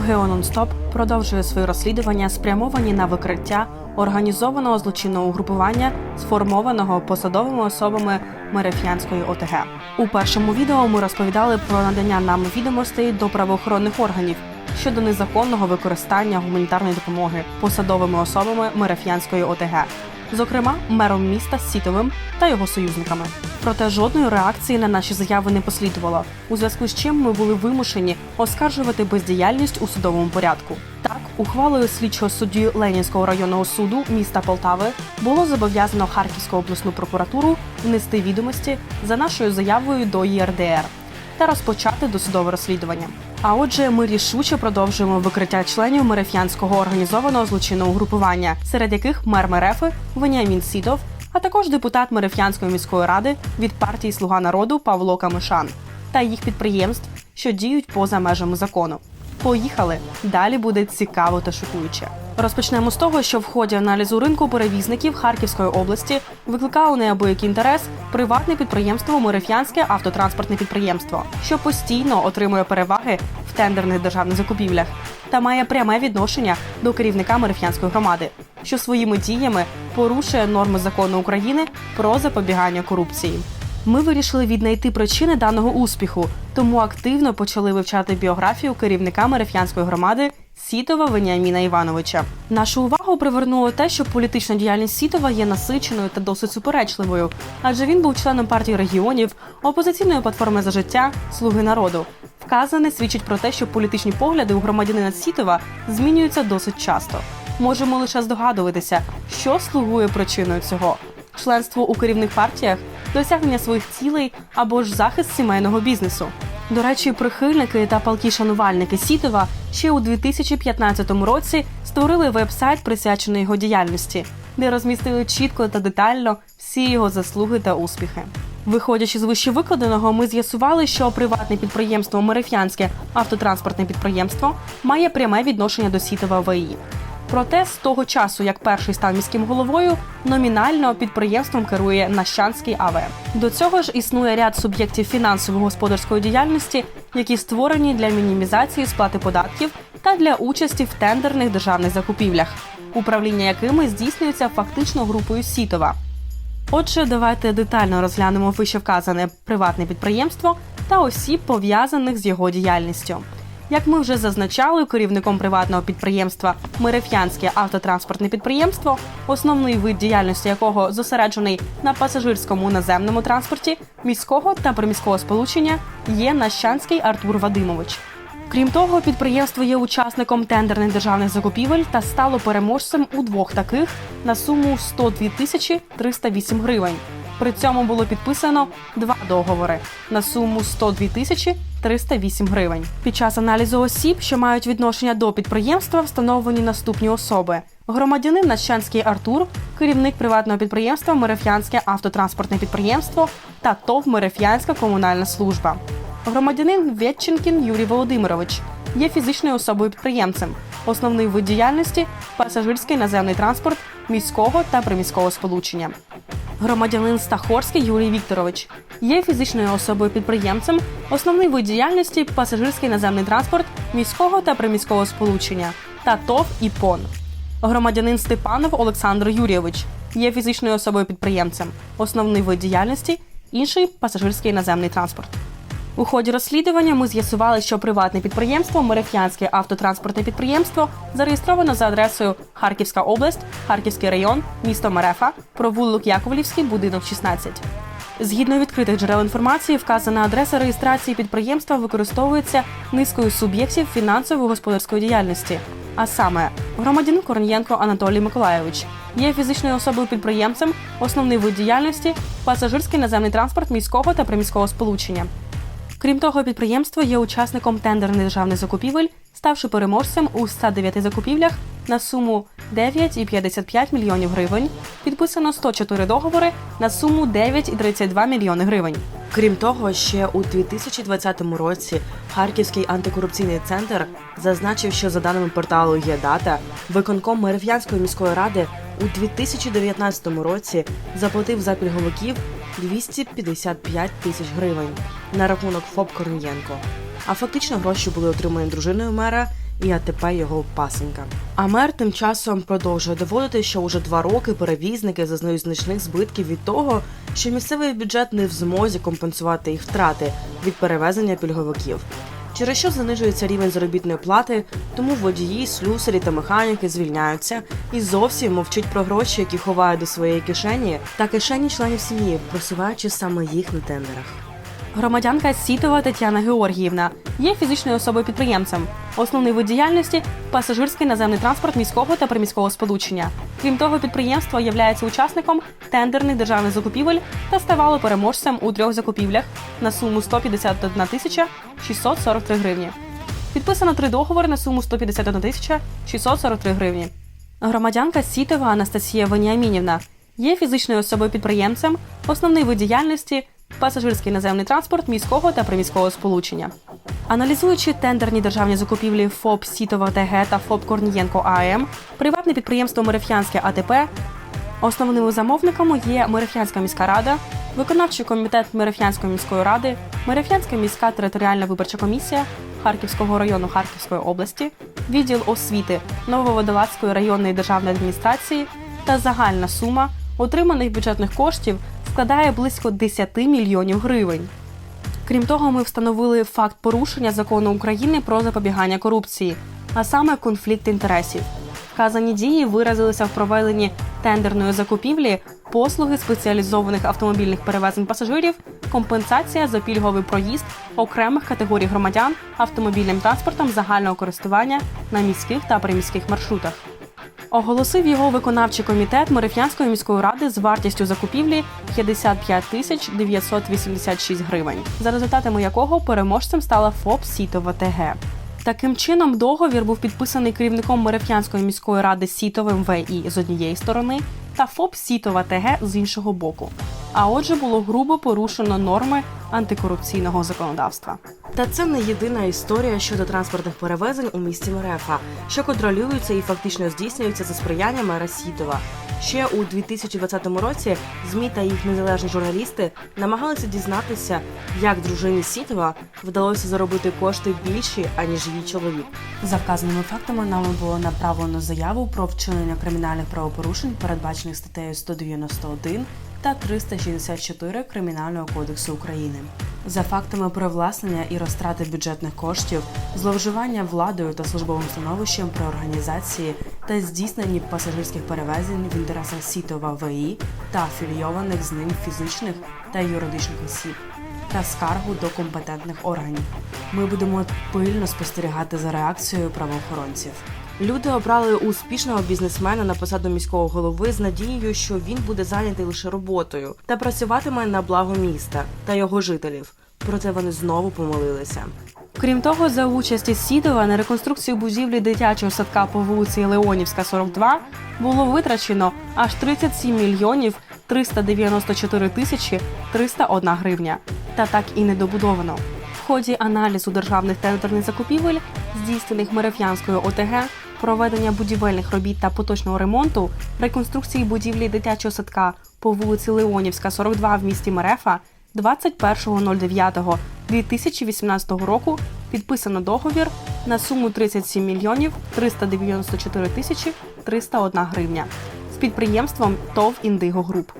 Геононстоп продовжує свої розслідування, спрямовані на викриття організованого злочинного угрупування, сформованого посадовими особами Мереф'янської ОТГ. У першому відео ми розповідали про надання нам відомостей до правоохоронних органів щодо незаконного використання гуманітарної допомоги посадовими особами Мереф'янської ОТГ, зокрема мером міста Сітовим та його союзниками. Проте жодної реакції на наші заяви не послідувало, у зв'язку з чим ми були вимушені оскаржувати бездіяльність у судовому порядку. Так, ухвалою слідчого судді Ленінського районного суду міста Полтави було зобов'язано Харківську обласну прокуратуру внести відомості за нашою заявою до ЄРДР та розпочати досудове розслідування. А отже, ми рішуче продовжуємо викриття членів Мереф'янського організованого злочинного угрупування, серед яких мер Мерефи Веніамін Сідов, а також депутат Мереф'янської міської ради від партії Слуга народу Павло Камишан та їх підприємств, що діють поза межами закону. Поїхали! Далі буде цікаво та шокуюче. Розпочнемо з того, що в ході аналізу ринку перевізників Харківської області викликало неабиякий інтерес приватне підприємство Мореф'янське автотранспортне підприємство, що постійно отримує переваги в тендерних державних закупівлях та має пряме відношення до керівника Мереф'янської громади, що своїми діями порушує норми закону України про запобігання корупції. Ми вирішили віднайти причини даного успіху, тому активно почали вивчати біографію керівника Мереф'янської громади Сітова Веніаміна Івановича. Нашу увагу привернуло те, що політична діяльність Сітова є насиченою та досить суперечливою, адже він був членом партії регіонів, опозиційної платформи за життя Слуги народу. Вказане свідчить про те, що політичні погляди у громадянина Сітова змінюються досить часто. Можемо лише здогадуватися, що слугує причиною цього членство у керівних партіях, досягнення своїх цілей або ж захист сімейного бізнесу. До речі, прихильники та палкі шанувальники Сітова ще у 2015 році створили веб-сайт, присвячений його діяльності, де розмістили чітко та детально всі його заслуги та успіхи. Виходячи з вищевикладеного, ми з'ясували, що приватне підприємство Мереф'янське автотранспортне підприємство має пряме відношення до Сітова ВІ. Проте з того часу, як перший став міським головою, номінально підприємством керує Нащанський АВ. До цього ж існує ряд суб'єктів фінансово-господарської діяльності, які створені для мінімізації сплати податків та для участі в тендерних державних закупівлях, управління якими здійснюється фактично групою Сітова. Отже, давайте детально розглянемо вищевказане приватне підприємство та осіб, пов'язаних з його діяльністю. Як ми вже зазначали, керівником приватного підприємства Мереф'янське автотранспортне підприємство, основний вид діяльності якого зосереджений на пасажирському наземному транспорті міського та приміського сполучення, є Нащанський Артур Вадимович. Крім того, підприємство є учасником тендерних державних закупівель та стало переможцем у двох таких на суму 102 тисячі 308 гривень. При цьому було підписано два договори на суму 102 тисячі 308 гривень. Під час аналізу осіб, що мають відношення до підприємства, встановлені наступні особи: громадянин Нащанський Артур, керівник приватного підприємства Мереф'янське автотранспортне підприємство та ТОВ Мереф'янська комунальна служба. Громадянин Ветченкін Юрій Володимирович є фізичною особою підприємцем. Основний вид діяльності пасажирський наземний транспорт міського та приміського сполучення. Громадянин Стахорський Юрій Вікторович є фізичною особою підприємцем. Основний вид діяльності пасажирський наземний транспорт міського та приміського сполучення та ТОВ і ПОН. Громадянин Степанов Олександр Юрійович є фізичною особою підприємцем. Основний вид діяльності інший пасажирський наземний транспорт. У ході розслідування ми з'ясували, що приватне підприємство Мереф'янське автотранспортне підприємство зареєстровано за адресою Харківська область, Харківський район, місто Мерефа, провулок Яковлівський, будинок 16. Згідно відкритих джерел інформації, вказана адреса реєстрації підприємства використовується низкою суб'єктів фінансово-господарської діяльності. А саме, громадянин Корнієнко Анатолій Миколайович є фізичною особою підприємцем, основний вид діяльності, пасажирський наземний транспорт міського та приміського сполучення. Крім того, підприємство є учасником тендерних державних закупівель, ставши переможцем у 109 закупівлях на суму 9,55 мільйонів гривень. Підписано 104 договори на суму 9,32 мільйони гривень. Крім того, ще у 2020 році Харківський антикорупційний центр зазначив, що за даними порталу є дата, виконком Мереф'янської міської ради у 2019 році заплатив за пільговиків 255 тисяч гривень на рахунок ФОП Корнієнко. А фактично гроші були отримані дружиною мера і АТП його пасенка. А мер тим часом продовжує доводити, що уже два роки перевізники зазнають значних збитків від того, що місцевий бюджет не в змозі компенсувати їх втрати від перевезення пільговиків. Через що занижується рівень заробітної плати, тому водії, слюсарі та механіки звільняються і зовсім мовчать про гроші, які ховають до своєї кишені, та кишені членів сім'ї, просуваючи саме їх на тендерах. Громадянка Сітова Тетяна Георгіївна є фізичною особою підприємцем. Основний вид діяльності пасажирський наземний транспорт міського та приміського сполучення. Крім того, підприємство є учасником тендерних державних закупівель та ставало переможцем у трьох закупівлях на суму 151 тисяча 643 гривні. Підписано три договори на суму 151 тисяча 643 гривні. Громадянка Сітова Анастасія Веніамінівна є фізичною особою підприємцем, основний вид діяльності пасажирський наземний транспорт міського та приміського сполучення. Аналізуючи тендерні державні закупівлі ФОП Сітова ТГ та ФОП Корнієнко АМ, приватне підприємство Мереф'янське АТП Основними замовниками є Мереф'янська міська рада, виконавчий комітет Мереф'янської міської ради, Мереф'янська міська територіальна виборча комісія Харківського району Харківської області, відділ освіти Нововодолазької районної державної адміністрації та загальна сума отриманих бюджетних коштів складає близько 10 мільйонів гривень. Крім того, ми встановили факт порушення закону України про запобігання корупції, а саме конфлікт інтересів. Вказані дії виразилися в проведенні тендерної закупівлі, послуги спеціалізованих автомобільних перевезень пасажирів, компенсація за пільговий проїзд окремих категорій громадян автомобільним транспортом загального користування на міських та приміських маршрутах. Оголосив його виконавчий комітет Мереф'янської міської ради з вартістю закупівлі 55 тисяч 986 гривень, за результатами якого переможцем стала ФОП Сітова ТГ. Таким чином, договір був підписаний керівником Мереф'янської міської ради Сітовим ВІ з однієї сторони та ФОП Сітова ТГ з іншого боку. А отже, було грубо порушено норми антикорупційного законодавства. Та це не єдина історія щодо транспортних перевезень у місті Мерефа, що контролюються і фактично здійснюються за сприяння мера Сітова. Ще у 2020 році ЗМІ та їх незалежні журналісти намагалися дізнатися, як дружині Сітова вдалося заробити кошти більші, аніж її чоловік. За вказаними фактами нами було направлено заяву про вчинення кримінальних правопорушень, передбачених статтею 191 та 364 Кримінального кодексу України. За фактами привласнення і розтрати бюджетних коштів, зловживання владою та службовим становищем при організації та здійсненні пасажирських перевезень в інтересах Сітова ВІ та афілійованих з ним фізичних та юридичних осіб та скаргу до компетентних органів. Ми будемо пильно спостерігати за реакцією правоохоронців. Люди обрали успішного бізнесмена на посаду міського голови з надією, що він буде зайнятий лише роботою та працюватиме на благо міста та його жителів. Проте вони знову помилилися. Крім того, за участі Сідова на реконструкцію будівлі дитячого садка по вулиці Леонівська, 42 було витрачено аж 37 мільйонів 394 тисячі 301 гривня. Та так і не добудовано. В ході аналізу державних тендерних закупівель, здійснених Мереф'янською ОТГ, проведення будівельних робіт та поточного ремонту, реконструкції будівлі дитячого садка по вулиці Леонівська, 42 в місті Мерефа 21.09.2018 року підписано договір на суму 37 мільйонів 394 тисячі 301 гривня з підприємством ТОВ «Індиго Груп».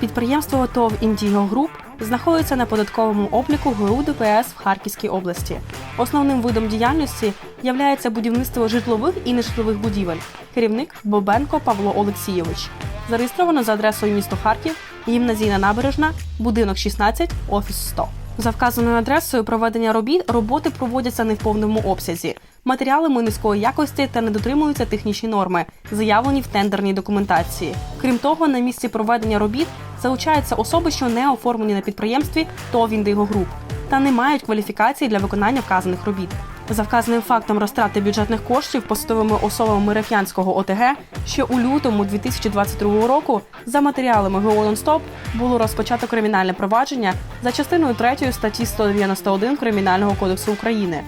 Підприємство ТОВ «Індіго Груп» знаходиться на податковому обліку ГУ ДПС в Харківській області. Основним видом діяльності являється будівництво житлових і нежитлових будівель. Керівник Бобенко Павло Олексійович. Зареєстровано за адресою місто Харків, гімназійна набережна, будинок 16, офіс 100. За вказаною адресою проведення робіт роботи проводяться не в повному обсязі. Матеріалами низької якості та не дотримуються технічні норми, заявлені в тендерній документації. Крім того, на місці проведення робіт залучаються особи, що не оформлені на підприємстві ТОВ «Індиго Груп» та не мають кваліфікації для виконання вказаних робіт. За вказаним фактом розтрати бюджетних коштів посадовими особами Мереф'янського ОТГ ще у лютому 2022 року за матеріалами ГО «Нонстоп» було розпочато кримінальне провадження за частиною 3 статті 191 Кримінального кодексу України.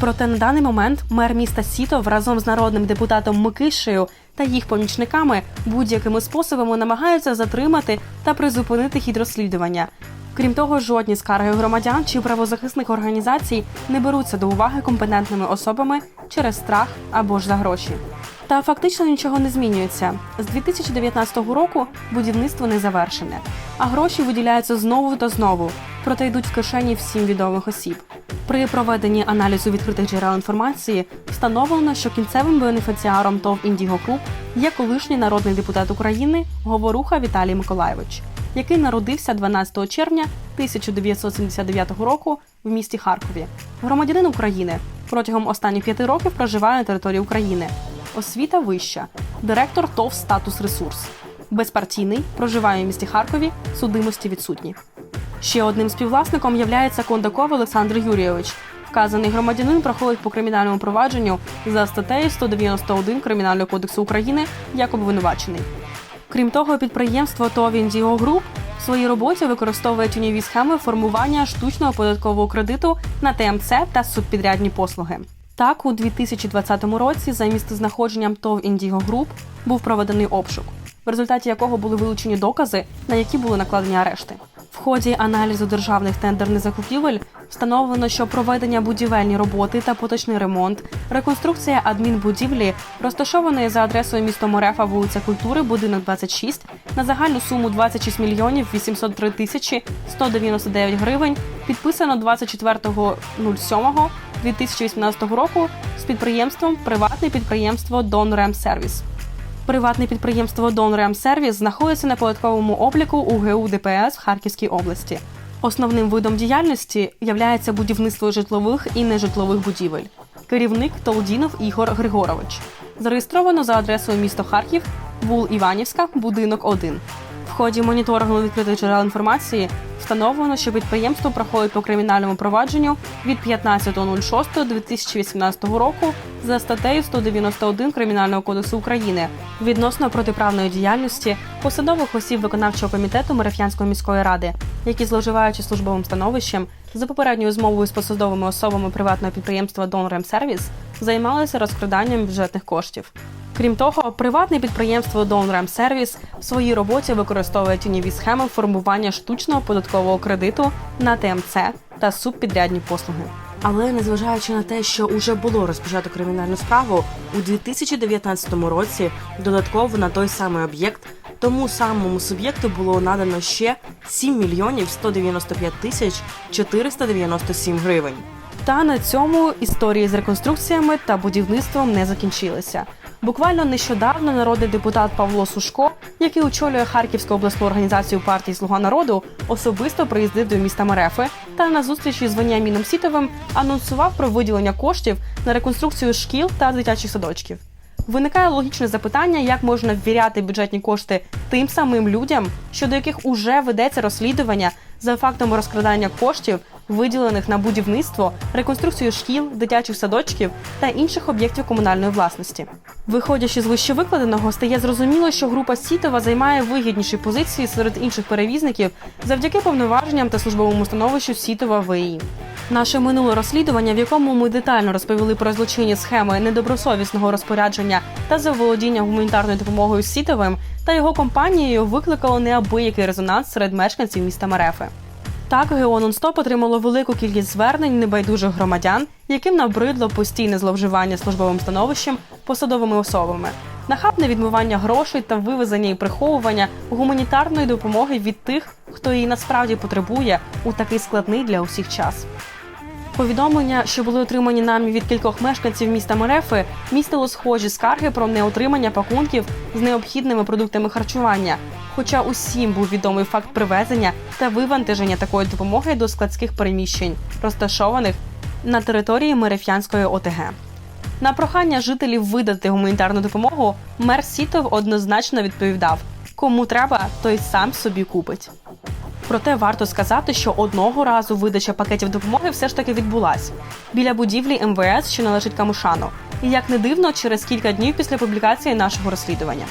Проте на даний момент мер міста Сітов разом з народним депутатом Микишею та їх помічниками будь-якими способами намагаються затримати та призупинити хід розслідування. Крім того, жодні скарги громадян чи правозахисних організацій не беруться до уваги компетентними особами через страх або ж за гроші. Та фактично нічого не змінюється. З 2019 року будівництво не завершене, а гроші виділяються знову та знову, проте йдуть в кишені всім відомих осіб. При проведенні аналізу відкритих джерел інформації встановлено, що кінцевим бенефіціаром ТОВ «Індіго Груп» є колишній народний депутат України Говоруха Віталій Миколайович, який народився 12 червня 1979 року в місті Харкові. Громадянин України протягом останніх п'яти років проживає на території України. Освіта вища, директор ТОВ Статус Ресурс. Безпартійний, проживає в місті Харкові, судимості відсутні. Ще одним співвласником являється Кондаков Олександр Юрійович. Вказаний громадянин проходить по кримінальному провадженню за статтею 191 Кримінального кодексу України як обвинувачений. Крім того, підприємство ТОВ «Індіго Груп в своїй роботі використовує тіньові схеми формування штучного податкового кредиту на ТМЦ та субпідрядні послуги. Так, у 2020 році за місцезнаходженням ТОВ «Індіго Груп був проведений обшук, в результаті якого були вилучені докази, на які були накладені арешти. В ході аналізу державних тендерних закупівель встановлено, що проведення будівельні роботи та поточний ремонт, реконструкція адмінбудівлі, розташованої за адресою місто Морефа, вулиця Культури, будинок 26, на загальну суму 26 мільйонів 803 тисячі 199 гривень, підписано 24.07.2018 року з підприємством Приватне підприємство Дон Рем Сервіс. Приватне підприємство Дон Рем Сервіс знаходиться на податковому обліку УГУ ДПС в Харківській області. Основним видом діяльності являється будівництво житлових і нежитлових будівель. Керівник Толдінов Ігор Григорович. Зареєстровано за адресою місто Харків, вул Іванівська, будинок 1. В ході моніторингу відкритих джерел інформації встановлено, що підприємство проходить по кримінальному провадженню від 15.06.2018 року за статтею 191 Кримінального кодексу України відносно протиправної діяльності посадових осіб виконавчого комітету Мереф'янської міської ради, які зловживаючи службовим становищем за попередньою змовою з посадовими особами приватного підприємства Донремсервіс займалися розкраданням бюджетних коштів. Крім того, приватне підприємство Donram Service в своїй роботі використовує тіньові схеми формування штучного податкового кредиту на ТМЦ та субпідрядні послуги. Але незважаючи на те, що уже було розпочато кримінальну справу, у 2019 році додатково на той самий об'єкт тому самому суб'єкту було надано ще 7 мільйонів 195 тисяч 497 гривень. Та на цьому історії з реконструкціями та будівництвом не закінчилися. Буквально нещодавно народний депутат Павло Сушко, який очолює Харківську обласну організацію партії Слуга народу, особисто приїздив до міста Мерефи та на зустрічі з Веніаміном Сітовим анонсував про виділення коштів на реконструкцію шкіл та дитячих садочків. Виникає логічне запитання, як можна ввіряти бюджетні кошти тим самим людям, щодо яких уже ведеться розслідування за фактом розкрадання коштів, виділених на будівництво, реконструкцію шкіл, дитячих садочків та інших об'єктів комунальної власності. Виходячи з вищевикладеного, стає зрозуміло, що група Сітова займає вигідніші позиції серед інших перевізників завдяки повноваженням та службовому становищу Сітова ВІ. Наше минуле розслідування, в якому ми детально розповіли про злочинні схеми недобросовісного розпорядження та заволодіння гуманітарною допомогою Сітовим та його компанією, викликало неабиякий резонанс серед мешканців міста Марефи. Так, ГО «Нонстоп» отримало велику кількість звернень небайдужих громадян, яким набридло постійне зловживання службовим становищем посадовими особами, нахабне відмивання грошей та вивезення і приховування гуманітарної допомоги від тих, хто її насправді потребує у такий складний для усіх час. Повідомлення, що були отримані нами від кількох мешканців міста Мерефи, містило схожі скарги про неотримання пакунків з необхідними продуктами харчування. Хоча усім був відомий факт привезення та вивантаження такої допомоги до складських переміщень, розташованих на території Мереф'янської ОТГ. На прохання жителів видати гуманітарну допомогу мер Сітов однозначно відповідав: кому треба, той сам собі купить. Проте варто сказати, що одного разу видача пакетів допомоги все ж таки відбулась біля будівлі МВС, що належить Камушану. І як не дивно, через кілька днів після публікації нашого розслідування.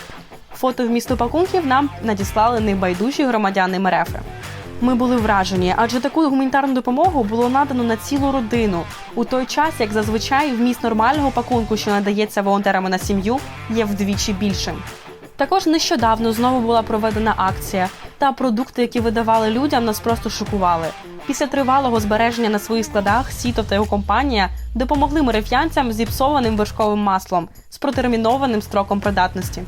Фото вмісту пакунків нам надіслали небайдужі громадяни Мерефи. Ми були вражені, адже таку гуманітарну допомогу було надано на цілу родину у той час, як зазвичай вміст нормального пакунку, що надається волонтерами на сім'ю, є вдвічі більшим. Також нещодавно знову була проведена акція, та продукти, які видавали людям, нас просто шокували. Після тривалого збереження на своїх складах Сітов та його компанія допомогли мереф'янцям зіпсованим вершковим маслом з протермінованим строком придатності.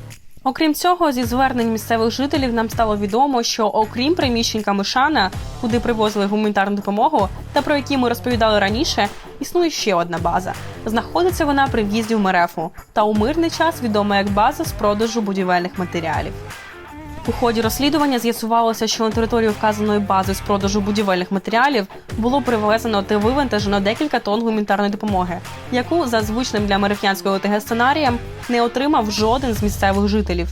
Окрім цього, зі звернень місцевих жителів нам стало відомо, що окрім приміщень Камишана, куди привозили гуманітарну допомогу, та про які ми розповідали раніше, існує ще одна база. Знаходиться вона при в'їзді в Мерефу та у мирний час відома як база з продажу будівельних матеріалів. У ході розслідування з'ясувалося, що на територію вказаної бази з продажу будівельних матеріалів було привезено та вивантажено декілька тонн гуманітарної допомоги, яку за звичним для мереф'янської ОТГ сценарієм не отримав жоден з місцевих жителів.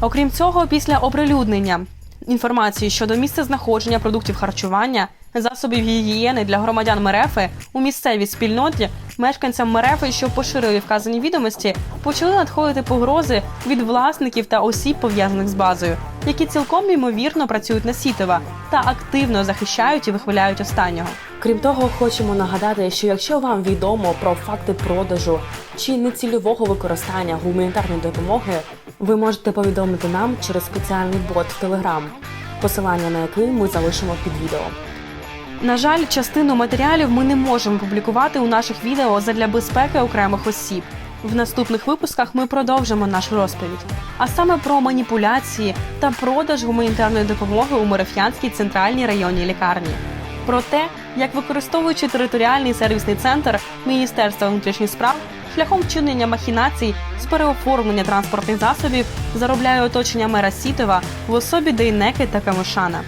Окрім цього, після оприлюднення інформації щодо місця знаходження продуктів харчування, засобів гігієни для громадян Мерефи у місцевій спільноті, мешканцям Мерефи, що поширили вказані відомості, почали надходити погрози від власників та осіб, пов'язаних з базою, які цілком ймовірно працюють на Сітова та активно захищають і вихваляють останнього. Крім того, хочемо нагадати, що якщо вам відомо про факти продажу чи нецільового використання гуманітарної допомоги, ви можете повідомити нам через спеціальний бот в Telegram, посилання на який ми залишимо під відео. На жаль, частину матеріалів ми не можемо публікувати у наших відео задля безпеки окремих осіб. В наступних випусках ми продовжимо нашу розповідь, а саме про маніпуляції та продаж гуманітарної допомоги у Мереф'янській центральній районній лікарні. Про те, як використовуючи територіальний сервісний центр Міністерства внутрішніх справ шляхом вчинення махінацій з переоформлення транспортних засобів заробляє оточення мера Сітова в особі Дейнеки та Камишана.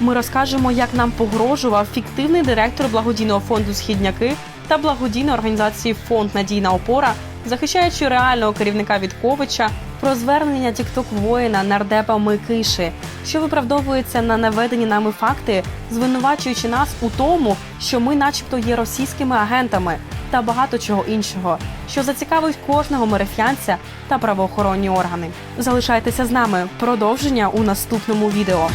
Ми розкажемо, як нам погрожував фіктивний директор благодійного фонду Східняки та благодійної організації Фонд Надійна опора, захищаючи реального керівника Вітковича про звернення тікток воїна нардепа Микиші, що виправдовується на наведені нами факти, звинувачуючи нас у тому, що ми, начебто, є російськими агентами та багато чого іншого, що зацікавить кожного мереф'янця та правоохоронні органи. Залишайтеся з нами. Продовження у наступному відео.